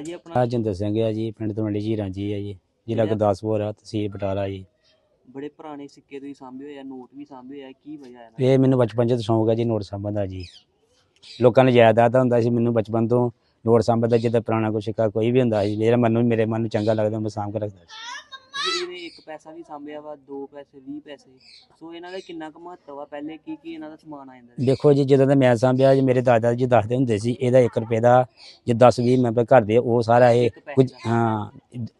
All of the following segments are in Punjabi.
ਬਾਬਾ ਜੀ ਆਪਣਾ? ਰਾਜਿੰਦਰ ਸਿੰਘ ਆ ਜੀ ਪਿੰਡ ਤਵੰਡੀ ਜੀ ਰਾਂਝੀ ਆ ਜੀ ਜ਼ਿਲ੍ਹਾ ਗੁਰਦਾਸਪੁਰ ਆ ਤਹਿਸੀਲ ਬਟਾਲਾ ਜੀ। ਬੜੇ ਪੁਰਾਣੇ ਸਿੱਕੇ ਤੁਸੀਂ ਸਾਂਭੇ ਹੋਏ ਆ ਨੋਟ ਵੀ ਸਾਂਭੇ ਹੋਏ ਆ ਕੀ ਵਜ੍ਹਾ ਹੈ ਇਹ ਮੈਨੂੰ ਬਚਪਨ ਚ ਸ਼ੌਂਕ ਆ ਜੀ ਨੋਟ ਸਾਂਭਣ ਦਾ ਜੀ। ਲੋਕਾਂ ਨੂੰ ਯਾਦ ਹੁੰਦਾ ਸੀ ਮੈਨੂੰ ਬਚਪਨ ਤੋਂ ਨੋਟ ਸਾਂਭਣ ਦਾ ਜਿੱਦਾਂ ਪੁਰਾਣਾ ਕੋਈ ਸਿੱਕਾ ਕੋਈ ਵੀ ਹੁੰਦਾ ਸੀ ਮੇਰਾ ਮਨ ਨੂੰ ਮੇਰੇ ਮਨ ਨੂੰ ਚੰਗਾ ਲੱਗਦਾ ਮੈਂ ਸਾਂਭ ਕੇ ਰੱਖਦਾ ਸੀ। ਇਹਨੇ ਇੱਕ ਪੈਸਾ ਵੀ ਸਾਂਭਿਆ ਵਾ ਦੋ ਪੈਸੇ 20 ਪੈਸੇ ਸੋ ਇਹਨਾਂ ਦਾ ਕਿੰਨਾ ਕੁ ਮਹੱਤਵ ਆ ਪਹਿਲੇ ਕੀ ਕੀ ਇਹਨਾਂ ਦਾ ਸਮਾਨ ਆ ਜਾਂਦਾ ਸੀ? ਦੇਖੋ ਜੀ ਜਦੋਂ ਦਾ ਮੈਂ ਸਾਂਭਿਆ ਜੀ ਮੇਰੇ ਦਾਦਾ ਜੀ ਦੱਸਦੇ ਹੁੰਦੇ ਸੀ ਇਹਦਾ 1 ਰੁਪਏ ਦਾ ਜੇ 10 20 ਮੈਂਬਰ ਘਰ ਦੇ ਉਹ ਸਾਰਾ ਇਹ ਇੱਕ ਪੈਸੇ ਕੁਝ ਦਾ। ਹਾਂ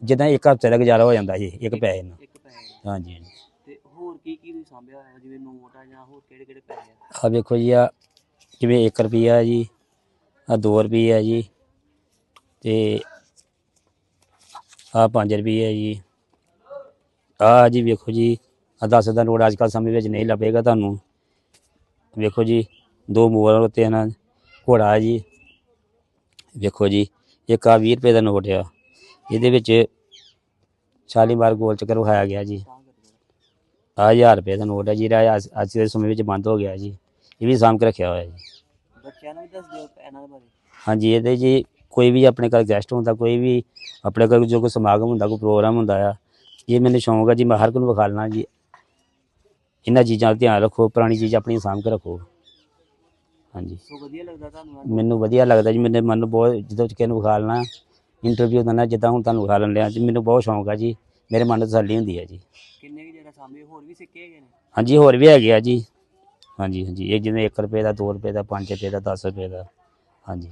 ਜਿੱਦਾਂ ਇੱਕ ਹਫ਼ਤੇ ਦਾ ਗੁਜ਼ਾਰਾ ਹੋ ਜਾਂਦਾ ਸੀ ਇੱਕ ਪੈਸੇ ਨਾਲ ਇੱਕ ਪੈਸੇ ਦਾ। ਹਾਂਜੀ ਹਾਂਜੀ ਤੇ ਹੋਰ ਕੀ ਕੀ ਤੁਸੀਂ ਸਾਂਭਿਆ ਹੋਇਆ ਜਿਵੇਂ ਨੋਟ ਆ ਜਾਂ ਹੋਰ ਕਿਹੜੇ ਕਿਹੜੇ ਪੈਸੇ ਆ ਆ ਵੇਖੋ ਜੀ ਆ ਜਿਵੇਂ 1 ਰੁਪਿਆ ਜੀ ਆ 2 ਰੁਪਏ ਆ ਜੀ ਤੇ ਆ 5 ਰੁਪਏ ਜੀ ਆ ਜੀ ਵੇਖੋ ਜੀ ਆ 10 ਦਾ ਨੋਟ ਅੱਜ ਕੱਲ੍ਹ ਸਮੇਂ ਵਿੱਚ ਨਹੀਂ ਲੱਭੇਗਾ ਤੁਹਾਨੂੰ। ਵੇਖੋ ਜੀ ਦੋ ਮੋਰ ਤੇ ਨਾ ਘੋੜਾ ਜੀ। ਵੇਖੋ ਜੀ ਇੱਕ ਆ 20 ਰੁਪਏ ਦਾ ਨੋਟ ਆ। ਇਹਦੇ ਵਿੱਚ 40 ਵਾਰ ਗੋਲ ਚੱਕਰ ਵਿਖਾਇਆ ਗਿਆ ਜੀ। ਆ 1000 ਰੁਪਏ ਦਾ ਨੋਟ ਹੈ ਜਿਹੜਾ ਅੱਜ ਅੱਜ ਦੇ ਸਮੇਂ ਵਿੱਚ ਬੰਦ ਹੋ ਗਿਆ ਜੀ। ਇਹ ਵੀ ਸਾਂਭ ਕੇ ਰੱਖਿਆ ਹੋਇਆ ਜੀ। ਬੱਚਿਆਂ ਨੂੰ ਵੀ ਦੱਸ ਦਿਓ ਇਹਨਾਂ ਦੇ ਬਾਰੇ। ਹਾਂਜੀ ਇਹਦੇ ਜੀ ਕੋਈ ਵੀ ਆਪਣੇ ਘਰ ਗੈਸਟ ਹੁੰਦਾ ਕੋਈ ਵੀ ਆਪਣੇ ਘਰ ਜੋ ਕੋਈ ਸਮਾਗਮ ਹੁੰਦਾ ਕੋਈ ਪ੍ਰੋਗਰਾਮ ਹੁੰਦਾ ਆ ਇਹ ਮੈਨੂੰ ਸ਼ੌਂਕ ਹੈ ਜੀ ਮੈਂ ਹਰ ਕੋਈ ਨੂੰ ਵਿਖਾ ਲੈਣਾ ਜੀ। ਇਹਨਾਂ ਚੀਜ਼ਾਂ ਦਾ ਧਿਆਨ ਰੱਖੋ ਪੁਰਾਣੀ ਚੀਜ਼ ਆਪਣੀ ਸਾਂਭ ਕੇ ਰੱਖੋ। ਹਾਂਜੀ। ਸੋ ਵਧੀਆ ਲੱਗਦਾ ਤੁਹਾਨੂੰ ਮੈਨੂੰ ਵਧੀਆ ਲੱਗਦਾ ਜੀ ਮੇਰੇ ਮਨ ਨੂੰ ਬਹੁਤ ਜਦੋਂ ਕਿਸੇ ਨੂੰ ਵਿਖਾ ਲੈਣਾ ਇੰਟਰਵਿਊ ਦਿੰਦਾ ਜਿੱਦਾਂ ਹੁਣ ਤੁਹਾਨੂੰ ਵਿਖਾ ਲੈਣ ਲਿਆ ਜੀ ਮੈਨੂੰ ਬਹੁਤ ਸ਼ੌਂਕ ਆ ਜੀ ਮੇਰੇ ਮਨ ਨੂੰ ਤਸੱਲੀ ਹੁੰਦੀ ਹੈ ਜੀ। ਕਿੰਨੇ ਕੁ ਜਿਹੜਾ ਸਾਂਭੇ? ਹੋਰ ਵੀ ਸਿੱਕੇ ਹੈਗੇ ਨੇ? ਹਾਂਜੀ ਹੋਰ ਵੀ ਹੈਗੇ ਆ ਜੀ। ਹਾਂਜੀ ਹਾਂਜੀ ਇਹ ਜਿਵੇਂ 1 ਰੁਪਏ ਦਾ 2 ਰੁਪਏ ਦਾ 5 ਰੁਪਏ ਦਾ 10 ਰੁਪਏ ਦਾ ਹਾਂਜੀ।